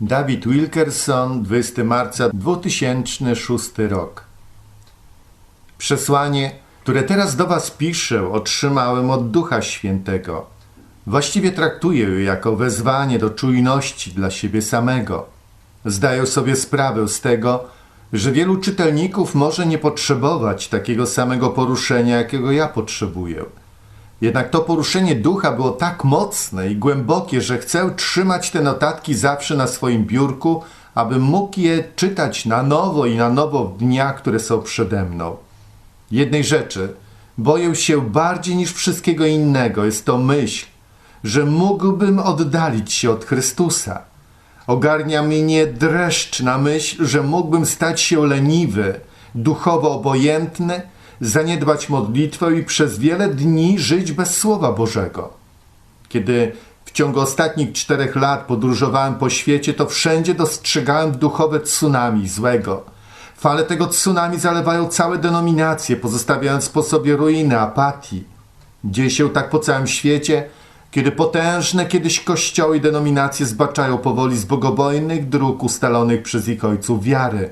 David Wilkerson, 20 marca 2006 rok. Przesłanie, które teraz do Was piszę, otrzymałem od Ducha Świętego. Właściwie traktuję je jako wezwanie do czujności dla siebie samego. Zdaję sobie sprawę z tego, że wielu czytelników może nie potrzebować takiego samego poruszenia, jakiego ja potrzebuję. Jednak to poruszenie ducha było tak mocne i głębokie, że chcę trzymać te notatki zawsze na swoim biurku, aby mógł je czytać na nowo i na nowo w dniach, które są przede mną. Jednej rzeczy boję się bardziej niż wszystkiego innego jest to myśl, że mógłbym oddalić się od Chrystusa. Ogarnia mnie dreszcz na myśl, że mógłbym stać się leniwy, duchowo obojętny, zaniedbać modlitwę i przez wiele dni żyć bez Słowa Bożego. Kiedy w ciągu ostatnich czterech lat podróżowałem po świecie, to wszędzie dostrzegałem duchowe tsunami złego. Fale tego tsunami zalewają całe denominacje, pozostawiając po sobie ruiny apatii. Dzieje się tak po całym świecie, kiedy potężne kiedyś kościoły i denominacje zbaczają powoli z bogobojnych dróg ustalonych przez ich ojców wiary.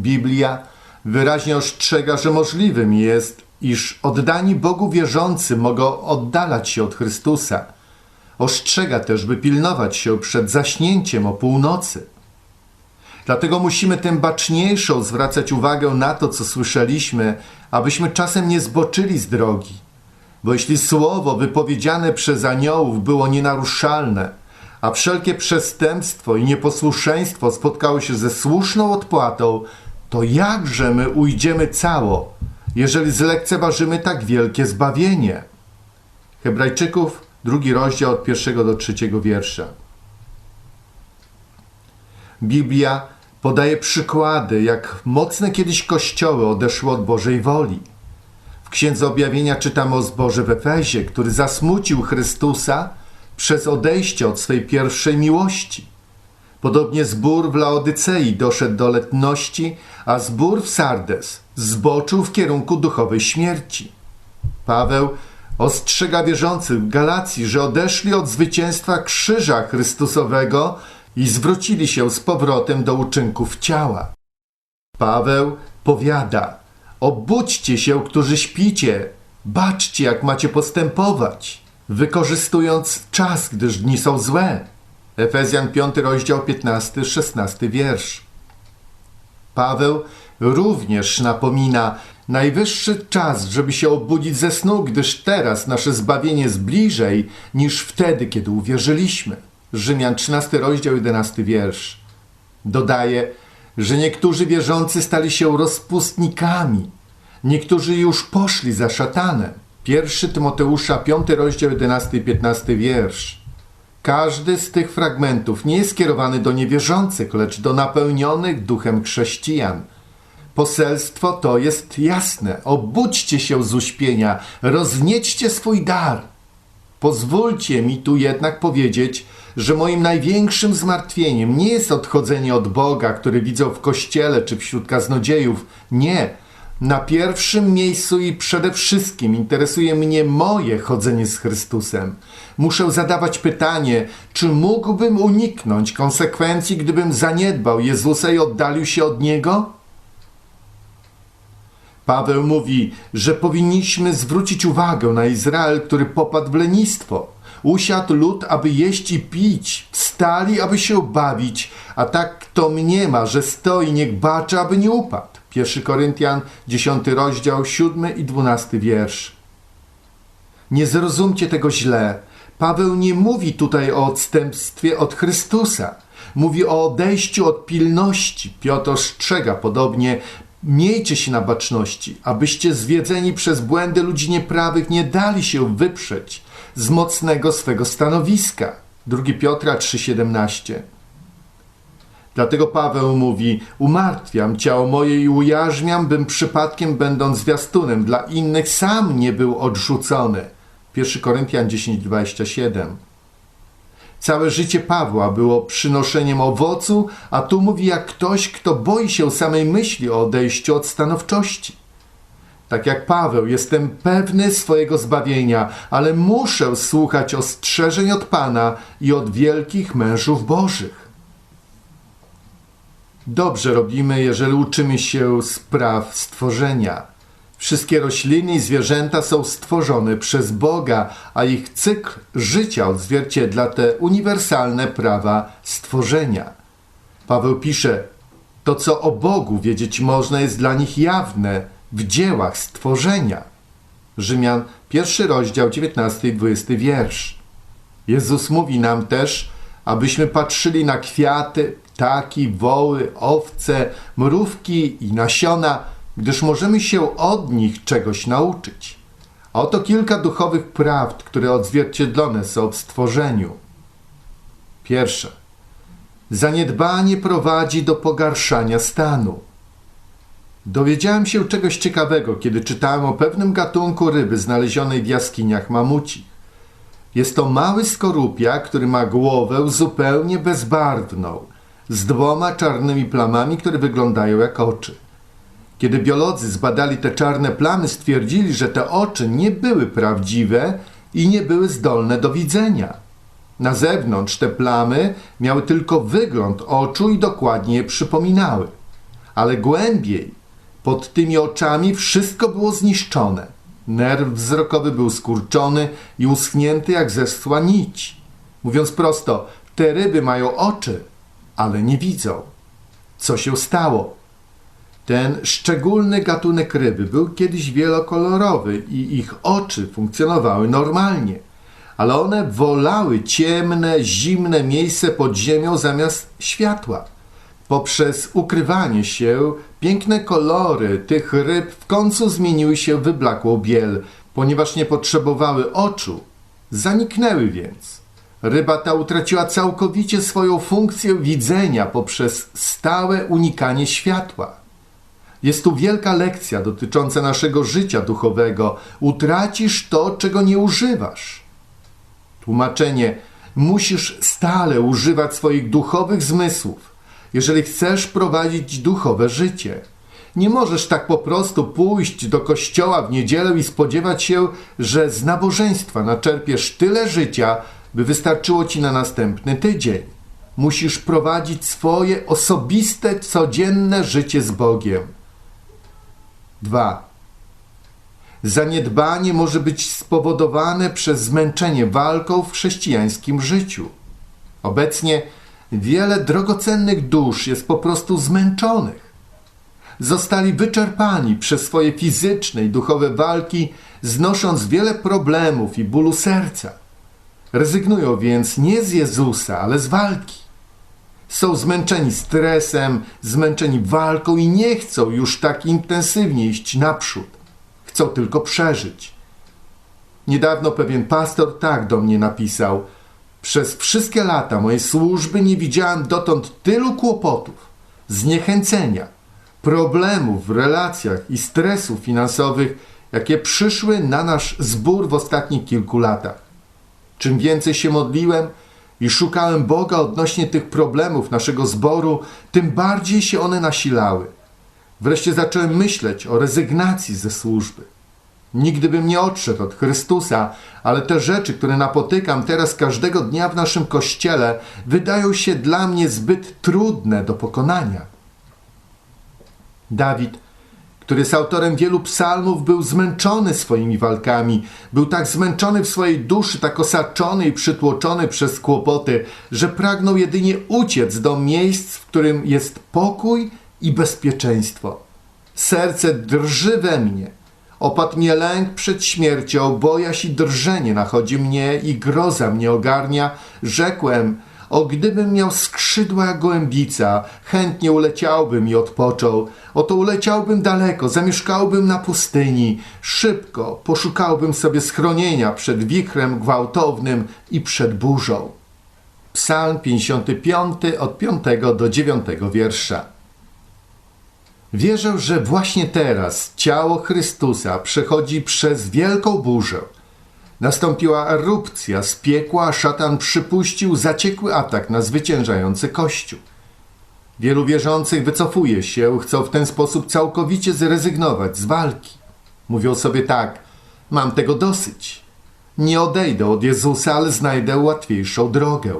Biblia wyraźnie ostrzega, że możliwym jest, iż oddani Bogu wierzący mogą oddalać się od Chrystusa. Ostrzega też, by pilnować się przed zaśnięciem o północy. Dlatego musimy tym baczniejszą zwracać uwagę na to, co słyszeliśmy, abyśmy czasem nie zboczyli z drogi. Bo jeśli słowo wypowiedziane przez aniołów było nienaruszalne, a wszelkie przestępstwo i nieposłuszeństwo spotkały się ze słuszną odpłatą, to jakże my ujdziemy cało, jeżeli zlekceważymy tak wielkie zbawienie? Hebrajczyków, drugi rozdział od pierwszego do trzeciego wiersza. Biblia podaje przykłady, jak mocne kiedyś kościoły odeszły od Bożej woli. W Księdze Objawienia czytamy o zborze w Efezie, który zasmucił Chrystusa przez odejście od swej pierwszej miłości. Podobnie zbór w Laodycei doszedł do letności, a zbór w Sardes zboczył w kierunku duchowej śmierci. Paweł ostrzega wierzących w Galacji, że odeszli od zwycięstwa krzyża Chrystusowego i zwrócili się z powrotem do uczynków ciała. Paweł powiada: Obudźcie się, którzy śpicie, baczcie, jak macie postępować, wykorzystując czas, gdyż dni są złe. Efezjan 5 rozdział 15-16 wiersz. Paweł również napomina, najwyższy czas, żeby się obudzić ze snu, gdyż teraz nasze zbawienie jest bliżej niż wtedy, kiedy uwierzyliśmy. Rzymian 13 rozdział 11 wiersz. Dodaje, że niektórzy wierzący stali się rozpustnikami, niektórzy już poszli za szatanem. 1 Tymoteusza 5 rozdział 11 i 15 wiersz. Każdy z tych fragmentów nie jest skierowany do niewierzących, lecz do napełnionych duchem chrześcijan. Poselstwo to jest jasne. Obudźcie się z uśpienia, rozniećcie swój dar. Pozwólcie mi tu jednak powiedzieć, że moim największym zmartwieniem nie jest odchodzenie od Boga, który widzę w kościele czy wśród kaznodziejów. Nie. Na pierwszym miejscu i przede wszystkim interesuje mnie moje chodzenie z Chrystusem. Muszę zadawać pytanie, czy mógłbym uniknąć konsekwencji, gdybym zaniedbał Jezusa i oddalił się od Niego? Paweł mówi, że powinniśmy zwrócić uwagę na Izrael, który popadł w lenistwo. Usiadł lud, aby jeść i pić, wstali, aby się bawić, a tak kto mniema, że stoi, niech baczy, aby nie upadł. 1 Koryntian, 10 rozdział, 7 i 12 wiersz. Nie zrozumcie tego źle. Paweł nie mówi tutaj o odstępstwie od Chrystusa. Mówi o odejściu od pilności. Piotr ostrzega podobnie, Miejcie się na baczności, abyście zwiedzeni przez błędy ludzi nieprawych nie dali się wyprzeć z mocnego swego stanowiska. 2 Piotra 3,17 Dlatego Paweł mówi: Umartwiam ciało moje i ujarzmiam, bym przypadkiem, będąc zwiastunem dla innych, sam nie był odrzucony. 1 Koryntian 10:27. Całe życie Pawła było przynoszeniem owocu, a tu mówi jak ktoś, kto boi się samej myśli o odejściu od stanowczości. Tak jak Paweł, jestem pewny swojego zbawienia, ale muszę słuchać ostrzeżeń od Pana i od wielkich mężów Bożych. Dobrze robimy, jeżeli uczymy się spraw stworzenia. Wszystkie rośliny i zwierzęta są stworzone przez Boga, a ich cykl życia odzwierciedla te uniwersalne prawa stworzenia. Paweł pisze: To, co o Bogu wiedzieć można, jest dla nich jawne w dziełach stworzenia. Rzymian, pierwszy rozdział, 19 i 20 wiersz. Jezus mówi nam też, abyśmy patrzyli na kwiaty, ptaki, woły, owce, mrówki i nasiona, gdyż możemy się od nich czegoś nauczyć. A oto kilka duchowych prawd, które odzwierciedlone są w stworzeniu. Pierwsze. Zaniedbanie prowadzi do pogarszania stanu. Dowiedziałem się czegoś ciekawego, kiedy czytałem o pewnym gatunku ryby znalezionej w jaskiniach mamuci. Jest to mały skorupia, który ma głowę zupełnie bezbarwną, z dwoma czarnymi plamami, które wyglądają jak oczy. Kiedy biolodzy zbadali te czarne plamy, stwierdzili, że te oczy nie były prawdziwe i nie były zdolne do widzenia. Na zewnątrz te plamy miały tylko wygląd oczu i dokładnie je przypominały. Ale głębiej, pod tymi oczami, wszystko było zniszczone. Nerw wzrokowy był skurczony i uschnięty jak zesła nić. Mówiąc prosto, te ryby mają oczy, ale nie widzą. Co się stało? Ten szczególny gatunek ryby był kiedyś wielokolorowy i ich oczy funkcjonowały normalnie, ale one wolały ciemne, zimne miejsce pod ziemią zamiast światła. Poprzez ukrywanie się, piękne kolory tych ryb w końcu zmieniły się w wyblakłą biel, ponieważ nie potrzebowały oczu. Zaniknęły więc. Ryba ta utraciła całkowicie swoją funkcję widzenia poprzez stałe unikanie światła. Jest tu wielka lekcja dotycząca naszego życia duchowego. Utracisz to, czego nie używasz. Tłumaczenie: musisz stale używać swoich duchowych zmysłów, jeżeli chcesz prowadzić duchowe życie. Nie możesz tak po prostu pójść do kościoła w niedzielę i spodziewać się, że z nabożeństwa naczerpiesz tyle życia, by wystarczyło ci na następny tydzień. Musisz prowadzić swoje osobiste, codzienne życie z Bogiem. 2. Zaniedbanie może być spowodowane przez zmęczenie walką w chrześcijańskim życiu. Obecnie wiele drogocennych dusz jest po prostu zmęczonych. Zostali wyczerpani przez swoje fizyczne i duchowe walki, znosząc wiele problemów i bólu serca. Rezygnują więc nie z Jezusa, ale z walki. Są zmęczeni stresem, zmęczeni walką i nie chcą już tak intensywnie iść naprzód. Chcą tylko przeżyć. Niedawno pewien pastor tak do mnie napisał: Przez wszystkie lata mojej służby nie widziałem dotąd tylu kłopotów, zniechęcenia, problemów w relacjach i stresów finansowych, jakie przyszły na nasz zbór w ostatnich kilku latach. Czym więcej się modliłem i szukałem Boga odnośnie tych problemów naszego zboru, tym bardziej się one nasilały. Wreszcie zacząłem myśleć o rezygnacji ze służby. Nigdy bym nie odszedł od Chrystusa, ale te rzeczy, które napotykam teraz każdego dnia w naszym kościele, wydają się dla mnie zbyt trudne do pokonania. Dawid który jest autorem wielu psalmów, był zmęczony swoimi walkami. Był tak zmęczony w swojej duszy, tak osaczony i przytłoczony przez kłopoty, że pragnął jedynie uciec do miejsc, w którym jest pokój i bezpieczeństwo. Serce drży we mnie. Opadł mnie lęk przed śmiercią, bojaźń i drżenie nachodzi mnie i groza mnie ogarnia. Rzekłem, o gdybym miał skrzydła jak gołębica, chętnie uleciałbym i odpoczął. Oto uleciałbym daleko, zamieszkałbym na pustyni. Szybko poszukałbym sobie schronienia przed wichrem gwałtownym i przed burzą. Psalm 55 od 5 do 9 wiersza. Wierzę, że właśnie teraz ciało Chrystusa przechodzi przez wielką burzę – Nastąpiła erupcja z piekła, a szatan przypuścił zaciekły atak na zwyciężający Kościół. Wielu wierzących wycofuje się, chcą w ten sposób całkowicie zrezygnować z walki. Mówią sobie tak: Mam tego dosyć. Nie odejdę od Jezusa, ale znajdę łatwiejszą drogę.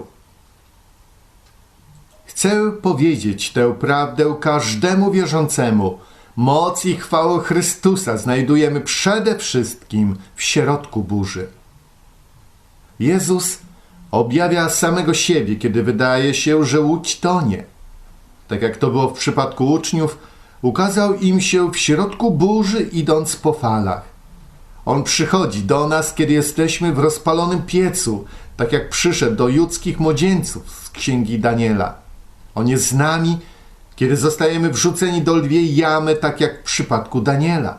Chcę powiedzieć tę prawdę każdemu wierzącemu. Moc i chwałę Chrystusa znajdujemy przede wszystkim w środku burzy. Jezus objawia samego siebie, kiedy wydaje się, że łódź tonie. Tak jak to było w przypadku uczniów, ukazał im się w środku burzy, idąc po falach. On przychodzi do nas, kiedy jesteśmy w rozpalonym piecu, tak jak przyszedł do judzkich młodzieńców z księgi Daniela. On jest z nami, kiedy zostajemy wrzuceni do lwiej jamy, tak jak w przypadku Daniela.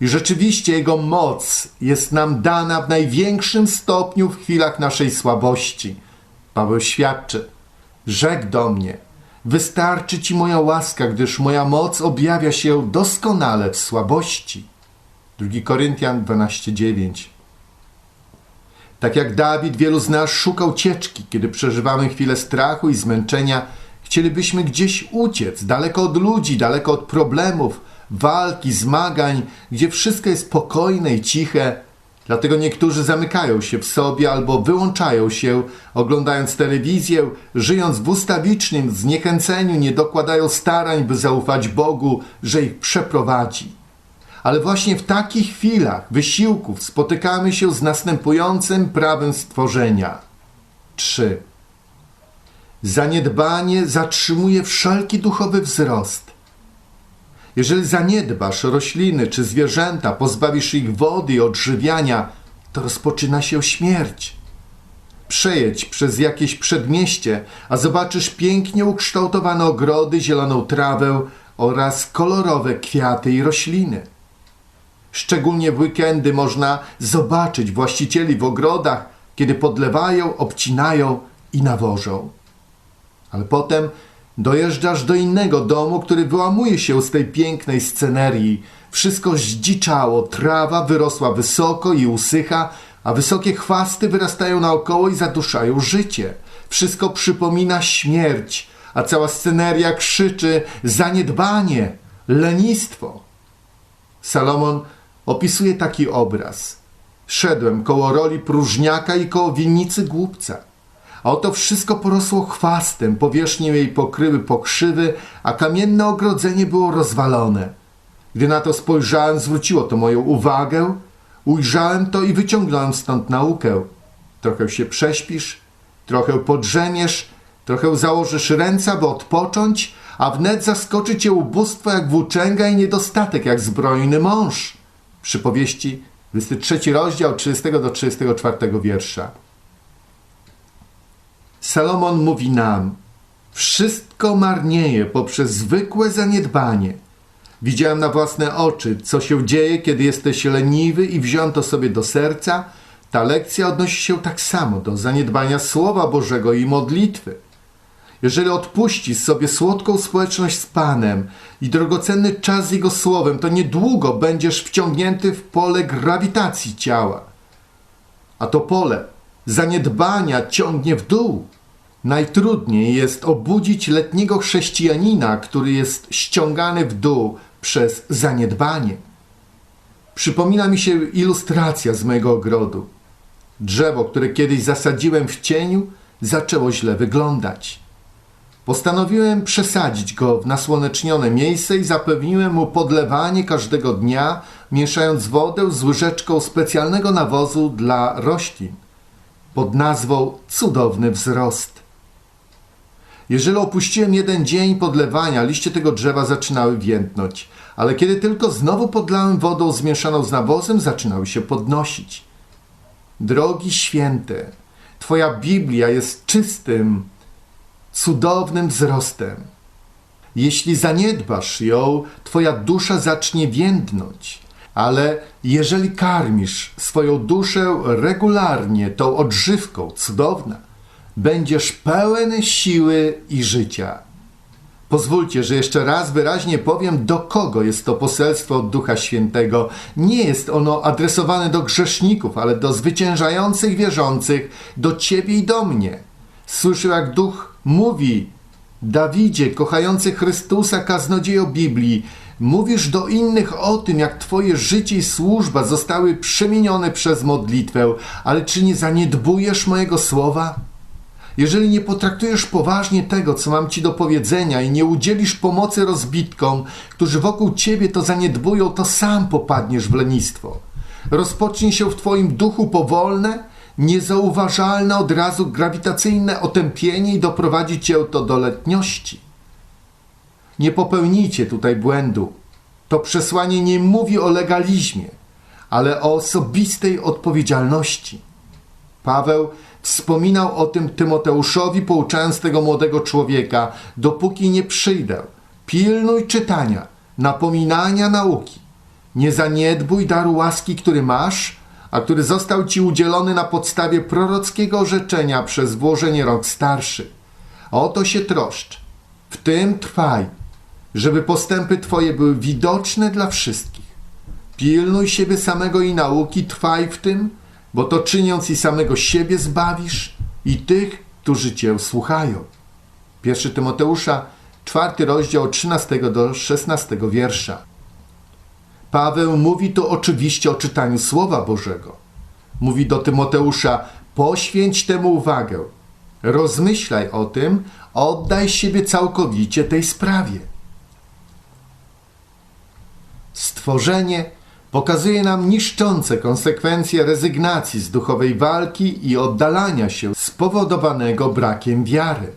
I rzeczywiście Jego moc jest nam dana w największym stopniu w chwilach naszej słabości. Paweł świadczy: Rzekł do mnie, wystarczy Ci moja łaska, gdyż moja moc objawia się doskonale w słabości. 2 Koryntian 12:9. Tak jak Dawid, wielu z nas szuka ucieczki, kiedy przeżywamy chwilę strachu i zmęczenia. Chcielibyśmy gdzieś uciec, daleko od ludzi, daleko od problemów, walki, zmagań, gdzie wszystko jest spokojne i ciche. Dlatego niektórzy zamykają się w sobie albo wyłączają się, oglądając telewizję, żyjąc w ustawicznym zniechęceniu, nie dokładają starań, by zaufać Bogu, że ich przeprowadzi. Ale właśnie w takich chwilach wysiłków spotykamy się z następującym prawem stworzenia. 3. Zaniedbanie zatrzymuje wszelki duchowy wzrost. Jeżeli zaniedbasz rośliny czy zwierzęta, pozbawisz ich wody i odżywiania, to rozpoczyna się śmierć. Przejedź przez jakieś przedmieście, a zobaczysz pięknie ukształtowane ogrody, zieloną trawę oraz kolorowe kwiaty i rośliny. Szczególnie w weekendy można zobaczyć właścicieli w ogrodach, kiedy podlewają, obcinają i nawożą. Ale potem dojeżdżasz do innego domu, który wyłamuje się z tej pięknej scenerii. Wszystko zdziczało, trawa wyrosła wysoko i usycha, a wysokie chwasty wyrastają naokoło i zaduszają życie. Wszystko przypomina śmierć, a cała sceneria krzyczy zaniedbanie, lenistwo. Salomon opisuje taki obraz. Szedłem koło roli próżniaka i koło winnicy głupca. A oto wszystko porosło chwastem, powierzchnię jej pokryły pokrzywy, a kamienne ogrodzenie było rozwalone. Gdy na to spojrzałem, zwróciło to moją uwagę, ujrzałem to i wyciągnąłem stąd naukę. Trochę się prześpisz, trochę podrzemiesz, trochę założysz ręce, aby odpocząć, a wnet zaskoczy cię ubóstwo jak włóczęga i niedostatek jak zbrojny mąż. Przypowieści, 23 rozdział, 30 do 34 wiersza. Salomon mówi nam, wszystko marnieje poprzez zwykłe zaniedbanie. Widziałem na własne oczy, co się dzieje, kiedy jesteś leniwy i wziąłem to sobie do serca. Ta lekcja odnosi się tak samo do zaniedbania Słowa Bożego i modlitwy. Jeżeli odpuścisz sobie słodką społeczność z Panem i drogocenny czas z Jego Słowem, to niedługo będziesz wciągnięty w pole grawitacji ciała. A to pole zaniedbania ciągnie w dół. Najtrudniej jest obudzić letniego chrześcijanina, który jest ściągany w dół przez zaniedbanie. Przypomina mi się ilustracja z mojego ogrodu. Drzewo, które kiedyś zasadziłem w cieniu, zaczęło źle wyglądać. Postanowiłem przesadzić go w nasłonecznione miejsce i zapewniłem mu podlewanie każdego dnia, mieszając wodę z łyżeczką specjalnego nawozu dla roślin pod nazwą Cudowny Wzrost. Jeżeli opuściłem jeden dzień podlewania, liście tego drzewa zaczynały więdnąć, ale kiedy tylko znowu podlałem wodą zmieszaną z nawozem, zaczynały się podnosić. Drogi święte, Twoja Biblia jest czystym, cudownym wzrostem. Jeśli zaniedbasz ją, Twoja dusza zacznie więdnąć. Ale jeżeli karmisz swoją duszę regularnie tą odżywką cudowna, będziesz pełen siły i życia. Pozwólcie, że jeszcze raz wyraźnie powiem, do kogo jest to poselstwo od Ducha Świętego. Nie jest ono adresowane do grzeszników, ale do zwyciężających wierzących, do ciebie i do mnie. Słyszę, jak Duch mówi, Dawidzie, kochający Chrystusa, kaznodziejo Biblii, mówisz do innych o tym, jak Twoje życie i służba zostały przemienione przez modlitwę, ale czy nie zaniedbujesz mojego słowa? Jeżeli nie potraktujesz poważnie tego, co mam ci do powiedzenia i nie udzielisz pomocy rozbitkom, którzy wokół ciebie to zaniedbują, to sam popadniesz w lenistwo. Rozpocznie się w twoim duchu powolne, niezauważalne od razu grawitacyjne otępienie i doprowadzi cię to do letniości. Nie popełnijcie tutaj błędu. To przesłanie nie mówi o legalizmie, ale o osobistej odpowiedzialności. Paweł wspominał o tym Tymoteuszowi, pouczając tego młodego człowieka: Dopóki nie przyjdę, pilnuj czytania, napominania nauki. Nie zaniedbuj daru łaski, który masz, a który został ci udzielony na podstawie prorockiego orzeczenia przez włożenie rok starszy. O to się troszcz. W tym trwaj, żeby postępy Twoje były widoczne dla wszystkich. Pilnuj siebie samego i nauki, trwaj w tym, bo to czyniąc i samego siebie zbawisz i tych, którzy Cię słuchają. 1 Tymoteusza, czwarty rozdział, 13 do 16 wiersza. Paweł mówi tu oczywiście o czytaniu Słowa Bożego. Mówi do Tymoteusza: poświęć temu uwagę, rozmyślaj o tym, oddaj siebie całkowicie tej sprawie. Stworzenie pokazuje nam niszczące konsekwencje rezygnacji z duchowej walki i oddalania się spowodowanego brakiem wiary.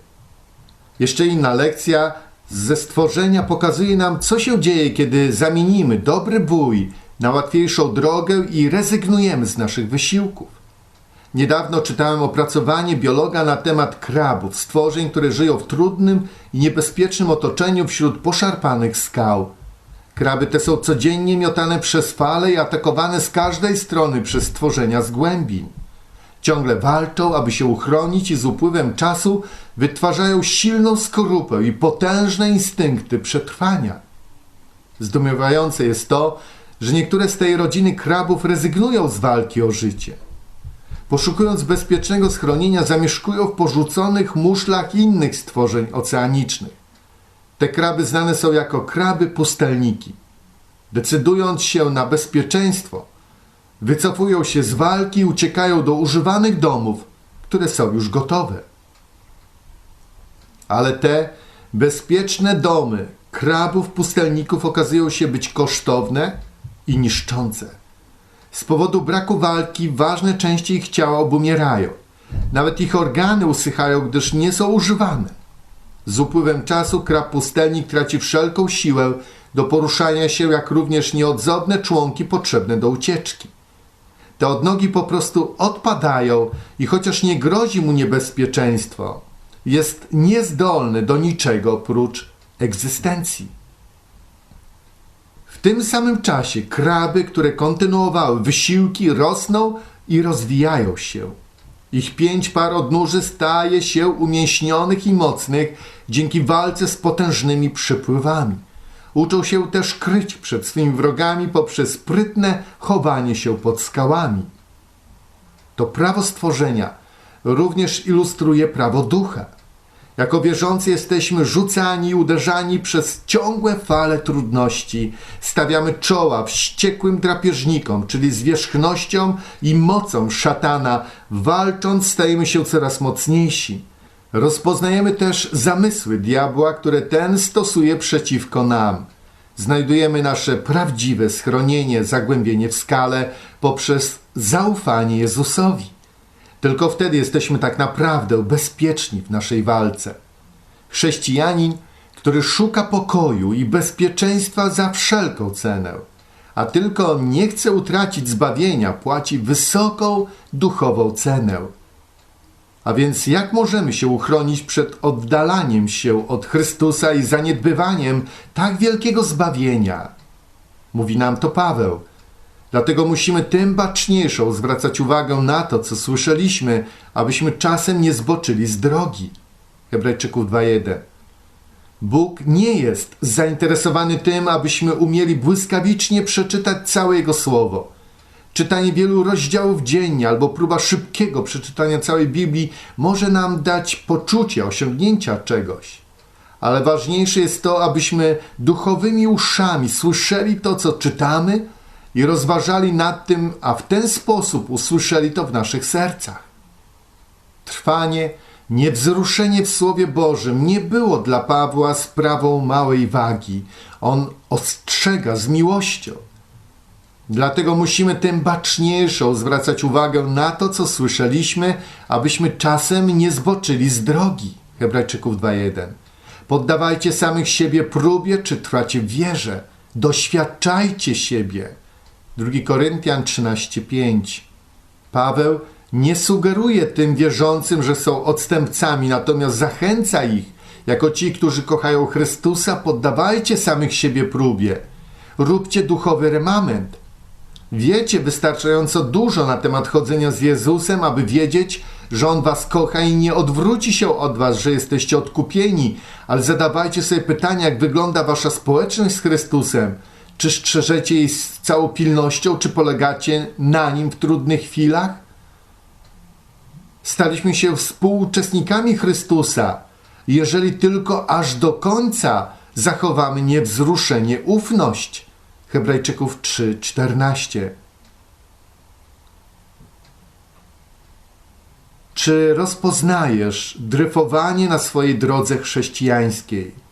Jeszcze inna lekcja ze stworzenia pokazuje nam, co się dzieje, kiedy zamienimy dobry bój na łatwiejszą drogę i rezygnujemy z naszych wysiłków. Niedawno czytałem opracowanie biologa na temat krabów, stworzeń, które żyją w trudnym i niebezpiecznym otoczeniu wśród poszarpanych skał. Kraby te są codziennie miotane przez fale i atakowane z każdej strony przez stworzenia z głębin. Ciągle walczą, aby się uchronić i z upływem czasu wytwarzają silną skorupę i potężne instynkty przetrwania. Zdumiewające jest to, że niektóre z tej rodziny krabów rezygnują z walki o życie. Poszukując bezpiecznego schronienia, zamieszkują w porzuconych muszlach innych stworzeń oceanicznych. Te kraby znane są jako kraby pustelniki. Decydując się na bezpieczeństwo, wycofują się z walki i uciekają do używanych domów, które są już gotowe. Ale te bezpieczne domy krabów pustelników okazują się być kosztowne i niszczące. Z powodu braku walki ważne części ich ciała obumierają. Nawet ich organy usychają, gdyż nie są używane. Z upływem czasu krab pustelnik traci wszelką siłę do poruszania się, jak również nieodzowne członki potrzebne do ucieczki. Te odnogi po prostu odpadają i chociaż nie grozi mu niebezpieczeństwo, jest niezdolny do niczego oprócz egzystencji. W tym samym czasie kraby, które kontynuowały wysiłki, rosną i rozwijają się. Ich pięć par odnóży staje się umięśnionych i mocnych dzięki walce z potężnymi przypływami. Uczą się też kryć przed swymi wrogami poprzez sprytne chowanie się pod skałami. To prawo stworzenia również ilustruje prawo ducha. Jako wierzący jesteśmy rzucani uderzani przez ciągłe fale trudności. Stawiamy czoła wściekłym drapieżnikom, czyli zwierzchnością i mocą szatana. Walcząc stajemy się coraz mocniejsi. Rozpoznajemy też zamysły diabła, które ten stosuje przeciwko nam. Znajdujemy nasze prawdziwe schronienie, zagłębienie w skale poprzez zaufanie Jezusowi. Tylko wtedy jesteśmy tak naprawdę bezpieczni w naszej walce. Chrześcijanin, który szuka pokoju i bezpieczeństwa za wszelką cenę, a tylko nie chce utracić zbawienia, płaci wysoką duchową cenę. A więc jak możemy się uchronić przed oddalaniem się od Chrystusa i zaniedbywaniem tak wielkiego zbawienia? Mówi nam to Paweł. Dlatego musimy tym baczniejszą zwracać uwagę na to, co słyszeliśmy, abyśmy czasem nie zboczyli z drogi. Hebrajczyków 2.1 Bóg nie jest zainteresowany tym, abyśmy umieli błyskawicznie przeczytać całe Jego Słowo. Czytanie wielu rozdziałów dziennie albo próba szybkiego przeczytania całej Biblii może nam dać poczucie osiągnięcia czegoś. Ale ważniejsze jest to, abyśmy duchowymi uszami słyszeli to, co czytamy i rozważali nad tym, a w ten sposób usłyszeli to w naszych sercach. Trwanie Niewzruszenie w Słowie Bożym nie było dla Pawła sprawą małej wagi. On ostrzega z miłością. Dlatego musimy tym baczniejszą zwracać uwagę na to, co słyszeliśmy, abyśmy czasem nie zboczyli z drogi. Hebrajczyków 2.1. Poddawajcie samych siebie próbie, czy trwacie w wierze. Doświadczajcie siebie. 2 Koryntian 13:5. Paweł nie sugeruje tym wierzącym, że są odstępcami, natomiast zachęca ich, jako ci, którzy kochają Chrystusa, poddawajcie samych siebie próbie. Róbcie duchowy remament. Wiecie wystarczająco dużo na temat chodzenia z Jezusem, aby wiedzieć, że On was kocha i nie odwróci się od was, że jesteście odkupieni, ale zadawajcie sobie pytania, jak wygląda wasza społeczność z Chrystusem. Czy strzeżecie jej z całą pilnością, czy polegacie na Nim w trudnych chwilach? Staliśmy się współuczestnikami Chrystusa, jeżeli tylko aż do końca zachowamy niewzruszenie, ufność. Hebrajczyków 3:14. Czy rozpoznajesz dryfowanie na swojej drodze chrześcijańskiej?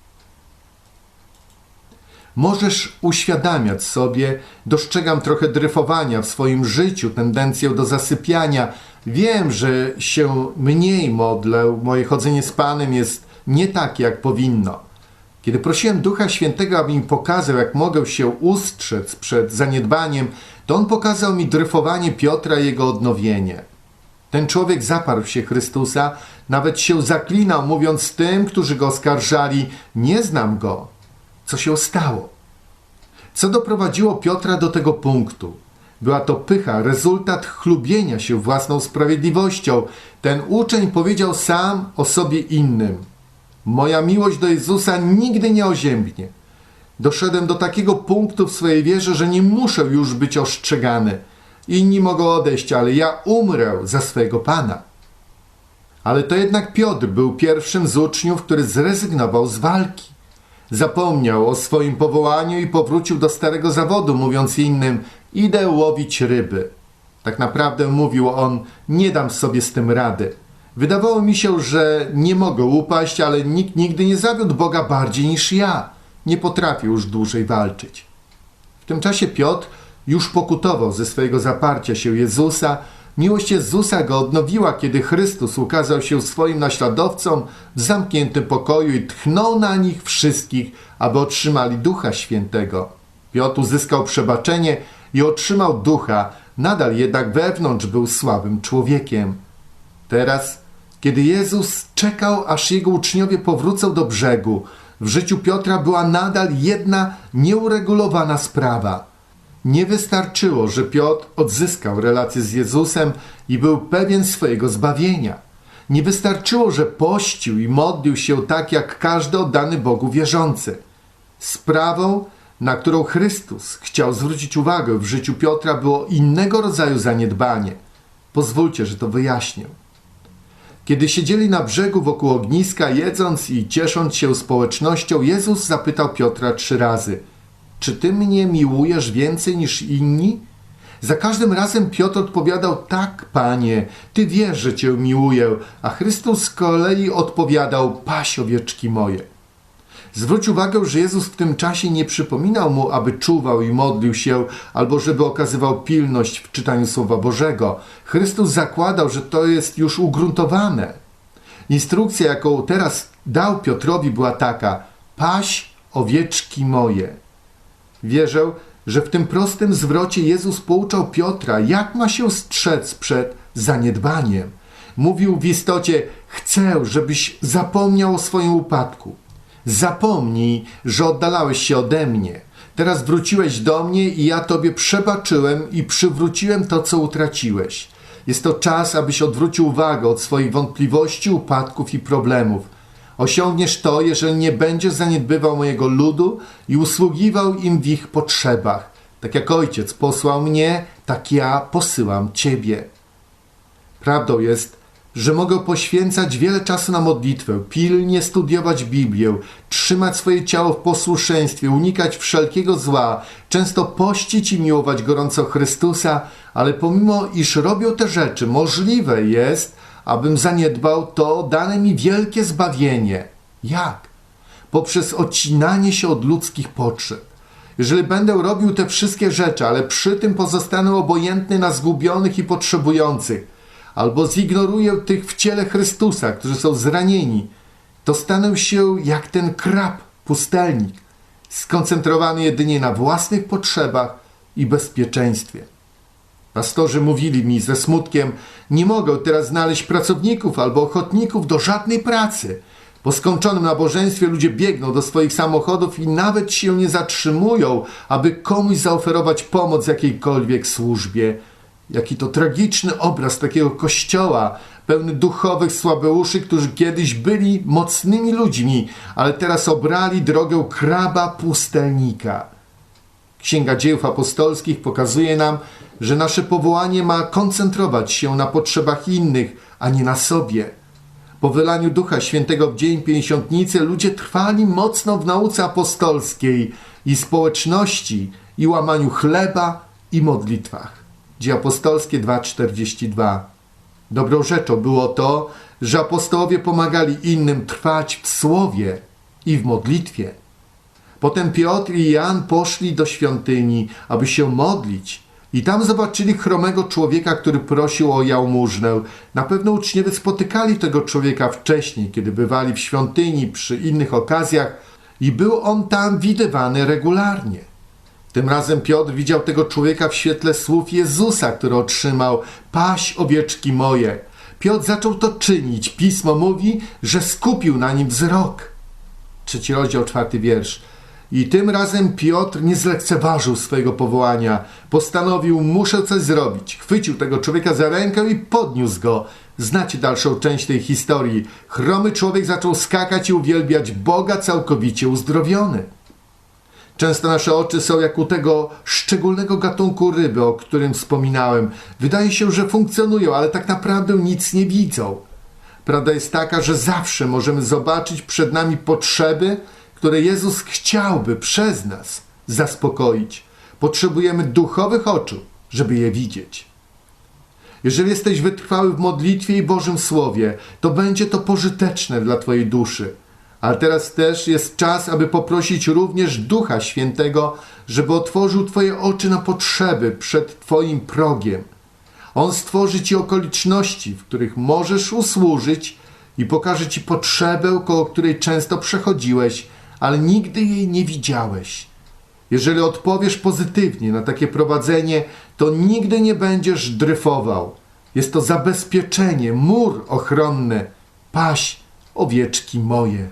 Możesz uświadamiać sobie, dostrzegam trochę dryfowania w swoim życiu, tendencję do zasypiania. Wiem, że się mniej modlę, moje chodzenie z Panem jest nie takie, jak powinno. Kiedy prosiłem Ducha Świętego, aby mi pokazał, jak mogę się ustrzec przed zaniedbaniem, to On pokazał mi dryfowanie Piotra i jego odnowienie. Ten człowiek zaparł się Chrystusa, nawet się zaklinał, mówiąc tym, którzy go oskarżali: Nie znam go. Co się stało? Co doprowadziło Piotra do tego punktu? Była to pycha, rezultat chlubienia się własną sprawiedliwością. Ten uczeń powiedział sam o sobie innym: Moja miłość do Jezusa nigdy nie oziębnie. Doszedłem do takiego punktu w swojej wierze, że nie muszę już być ostrzegany. Inni mogą odejść, ale ja umrę za swojego Pana. Ale to jednak Piotr był pierwszym z uczniów, który zrezygnował z walki. Zapomniał o swoim powołaniu i powrócił do starego zawodu, mówiąc innym: Idę łowić ryby. Tak naprawdę mówił on: Nie dam sobie z tym rady. Wydawało mi się, że nie mogę upaść, ale nikt nigdy nie zawiódł Boga bardziej niż ja. Nie potrafię już dłużej walczyć. W tym czasie Piotr już pokutował ze swojego zaparcia się Jezusa. Miłość Jezusa go odnowiła, kiedy Chrystus ukazał się swoim naśladowcom w zamkniętym pokoju i tchnął na nich wszystkich, aby otrzymali Ducha Świętego. Piotr uzyskał przebaczenie i otrzymał Ducha, nadal jednak wewnątrz był słabym człowiekiem. Teraz, kiedy Jezus czekał, aż jego uczniowie powrócą do brzegu, w życiu Piotra była nadal jedna nieuregulowana sprawa – nie wystarczyło, że Piotr odzyskał relację z Jezusem i był pewien swojego zbawienia. Nie wystarczyło, że pościł i modlił się tak jak każdy oddany Bogu wierzący. Sprawą, na którą Chrystus chciał zwrócić uwagę w życiu Piotra, było innego rodzaju zaniedbanie. Pozwólcie, że to wyjaśnię. Kiedy siedzieli na brzegu wokół ogniska, jedząc i ciesząc się społecznością, Jezus zapytał Piotra trzy razy – czy ty mnie miłujesz więcej niż inni? Za każdym razem Piotr odpowiadał: Tak, panie, ty wiesz, że cię miłuję. A Chrystus z kolei odpowiadał: Paś owieczki moje. Zwróć uwagę, że Jezus w tym czasie nie przypominał mu, aby czuwał i modlił się, albo żeby okazywał pilność w czytaniu Słowa Bożego. Chrystus zakładał, że to jest już ugruntowane. Instrukcja, jaką teraz dał Piotrowi, była taka: Paś owieczki moje. Wierzę, że w tym prostym zwrocie Jezus pouczał Piotra, jak ma się strzec przed zaniedbaniem. Mówił w istocie: Chcę, żebyś zapomniał o swoim upadku. Zapomnij, że oddalałeś się ode mnie. Teraz wróciłeś do mnie i ja tobie przebaczyłem i przywróciłem to, co utraciłeś. Jest to czas, abyś odwrócił uwagę od swoich wątpliwości, upadków i problemów Osiągniesz to, jeżeli nie będziesz zaniedbywał mojego ludu i usługiwał im w ich potrzebach. Tak jak ojciec posłał mnie, tak ja posyłam ciebie. Prawdą jest, że mogę poświęcać wiele czasu na modlitwę, pilnie studiować Biblię, trzymać swoje ciało w posłuszeństwie, unikać wszelkiego zła, często pościć i miłować gorąco Chrystusa, ale pomimo iż robią te rzeczy, możliwe jest, abym zaniedbał, to dane mi wielkie zbawienie. Jak? Poprzez odcinanie się od ludzkich potrzeb. Jeżeli będę robił te wszystkie rzeczy, ale przy tym pozostanę obojętny na zgubionych i potrzebujących, albo zignoruję tych w ciele Chrystusa, którzy są zranieni, to stanę się jak ten krab, pustelnik, skoncentrowany jedynie na własnych potrzebach i bezpieczeństwie. Pastorzy mówili mi ze smutkiem: Nie mogę teraz znaleźć pracowników albo ochotników do żadnej pracy. Po skończonym nabożeństwie ludzie biegną do swoich samochodów i nawet się nie zatrzymują, aby komuś zaoferować pomoc w jakiejkolwiek służbie. Jaki to tragiczny obraz takiego kościoła, pełny duchowych słabeuszy, którzy kiedyś byli mocnymi ludźmi, ale teraz obrali drogę kraba pustelnika. Księga Dziejów Apostolskich pokazuje nam, że nasze powołanie ma koncentrować się na potrzebach innych, a nie na sobie. Po wylaniu Ducha Świętego w Dzień Pięćdziesiątnicy ludzie trwali mocno w nauce apostolskiej i społeczności i łamaniu chleba i modlitwach. Dzieje apostolskie 2,42 Dobrą rzeczą było to, że apostołowie pomagali innym trwać w słowie i w modlitwie. Potem Piotr i Jan poszli do świątyni, aby się modlić, i tam zobaczyli chromego człowieka, który prosił o jałmużnę. Na pewno uczniowie spotykali tego człowieka wcześniej, kiedy bywali w świątyni przy innych okazjach, i był on tam widywany regularnie. Tym razem Piotr widział tego człowieka w świetle słów Jezusa, który otrzymał: Paś owieczki moje. Piotr zaczął to czynić. Pismo mówi, że skupił na nim wzrok. Trzeci rozdział, czwarty wiersz. I tym razem Piotr nie zlekceważył swojego powołania. Postanowił, muszę coś zrobić. Chwycił tego człowieka za rękę i podniósł go. Znacie dalszą część tej historii. Chromy człowiek zaczął skakać i uwielbiać Boga całkowicie uzdrowiony. Często nasze oczy są jak u tego szczególnego gatunku ryby, o którym wspominałem. Wydaje się, że funkcjonują, ale tak naprawdę nic nie widzą. Prawda jest taka, że zawsze możemy zobaczyć przed nami potrzeby, które Jezus chciałby przez nas zaspokoić. Potrzebujemy duchowych oczu, żeby je widzieć. Jeżeli jesteś wytrwały w modlitwie i Bożym Słowie, to będzie to pożyteczne dla Twojej duszy. Ale teraz też jest czas, aby poprosić również Ducha Świętego, żeby otworzył Twoje oczy na potrzeby przed Twoim progiem. On stworzy Ci okoliczności, w których możesz usłużyć i pokaże Ci potrzebę, koło której często przechodziłeś, ale nigdy jej nie widziałeś. Jeżeli odpowiesz pozytywnie na takie prowadzenie, to nigdy nie będziesz dryfował. Jest to zabezpieczenie, mur ochronny. Paś, owieczki moje.